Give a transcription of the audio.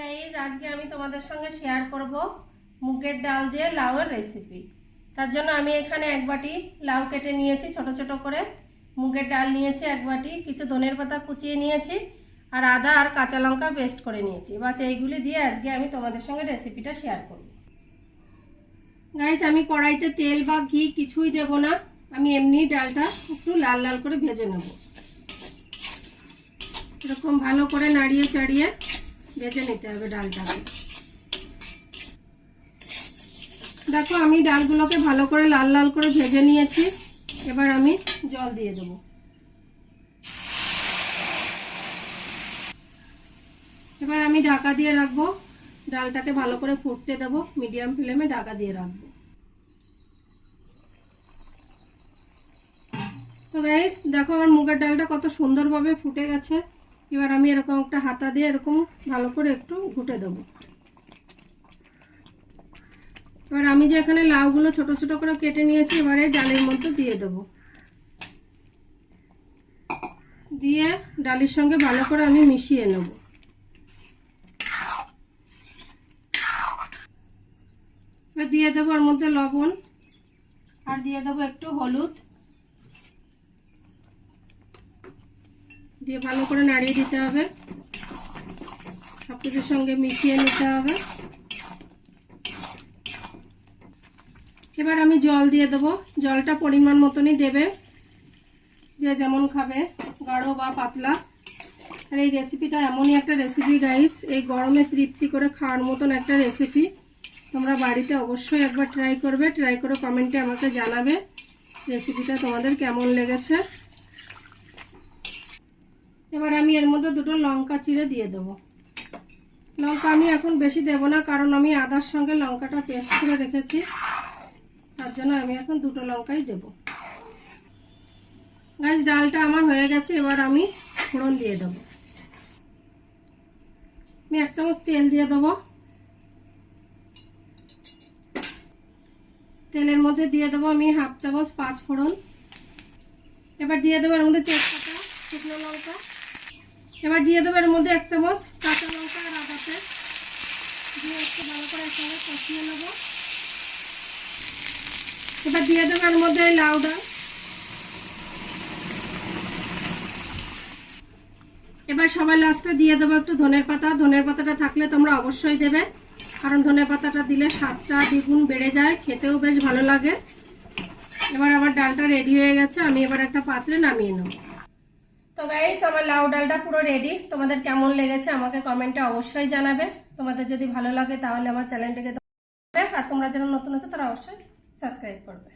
Guys আজকে আমি তোমাদের সঙ্গে শেয়ার করব মুগের ডাল দিয়ে লাউয়ের রেসিপি তার জন্য আমি এখানে এক বাটি লাউ কেটে নিয়েছি, ছোট ছোট করে। মুগের ডাল নিয়েছি এক বাটি, কিছু ধনের পাতা কুচিয়ে নিয়েছি, আর আদা আর কাঁচা লঙ্কা পেস্ট করে নিয়েছি। বাস এইগুলি দিয়ে আজকে আমি তোমাদের সঙ্গে রেসিপিটা শেয়ার করব। গাইস আমি কড়াইতে তেল বা ঘি কিছুই দেব না। আমি এমনি ডালটা একটু লাল লাল করে ভেজে নেব। এরকম ভালো করে নাড়িয়ে চাড়িয়ে ভেজে নিতে হবে ডালটাকে। দেখো, আমি ডালগুলোকে ভালো করে লাল লাল করে ভেজে নিয়েছি। এবার আমি জল দিয়ে দেবো। এবার আমি ঢাকা দিয়ে রাখব। ডালটাকে ভালো করে ফুটতে দেবো। মিডিয়াম ফ্লেমে ঢাকা দিয়ে রাখব। তো গাইস দেখো আমার মুগের ডালটা কত সুন্দরভাবে ফুটে গেছে। এবার আমি এরকম একটা হাতা দিয়ে এরকম ভালো করে একটু ঘুটে দেবো। এবার আমি যে এখানে লাউগুলো ছোট ছোট করে কেটে নিয়েছি, এবারে ডালের মধ্যে দিয়ে দেবো। দিয়ে ডালের সঙ্গে ভালো করে আমি মিশিয়ে নেব। এবার দিয়ে দেবো ওর মধ্যে লবণ, আর দিয়ে দেবো একটু হলুদ। দিয়ে ভালো করে নাড়িয়ে দিতে হবে। সব কিছুর সঙ্গে মিশিয়ে নিতে হবে। এবার আমি জল দিয়ে দেবো। জলটা পরিমাণ মতনই দেবে। যে যেমন খাবে, গাঢ় বা পাতলা। আর এই রেসিপিটা এমনই একটা রেসিপি গাইস এই গরমে তৃপ্তি করে খাওয়ার মতন একটা রেসিপি তোমরা বাড়িতে অবশ্যই একবার ট্রাই করবে। ট্রাই করে কমেন্টে আমাকে জানাবে রেসিপিটা তোমাদের কেমন লেগেছে। এবার আমি এর মধ্যে দুটো লঙ্কা চিড়ে দিয়ে দেবো। লঙ্কা আমি এখন বেশি দেব না, কারণ আমি আদার সঙ্গে লঙ্কাটা পেস্ট করে রেখেছি। তার জন্য আমি এখন দুটো লঙ্কাই দেব। গাছ ডালটা আমার হয়ে গেছে, এবার আমি ফোড়ন দিয়ে দেবো। আমি এক চামচ তেল দিয়ে দেবো। তেলের মধ্যে দিয়ে দেবো আমি হাফ চামচ পাঁচ ফোড়ন। এবার দিয়ে দেবো এর মধ্যে তেজপাতা, শুকনো লঙ্কা। এবার দিয়ে দেবো এর মধ্যে এক চামচ কাঁচা লঙ্কা আর আদা পেস্ট। দিয়ে একটু ভালো করে কষিয়ে নেব। এবার দিয়ে দেবো এর মধ্যে লাউ ডাল। এবার সবাই লাস্টে দিয়ে দেবো একটু ধনের পাতা। ধনের পাতাটা থাকলে তোমরা অবশ্যই দেবে, কারণ ধনে পাতাটা দিলে স্বাদটা দ্বিগুণ বেড়ে যায়, খেতেও বেশ ভালো লাগে। এবার আমার ডালটা রেডি হয়ে গেছে, আমি এবার একটা পাত্রে নামিয়ে নেব। তো গাইস আমার লাউ ডালটা পুরো রেডি তোমাদের কেমন লেগেছে আমাকে কমেন্টে অবশ্যই জানাবে। তোমাদের যদি ভালো লাগে তাহলে আমার চ্যানেলটাকে আর তোমরা যারা নতুন আছো তারা অবশ্যই সাবস্ক্রাইব করবে।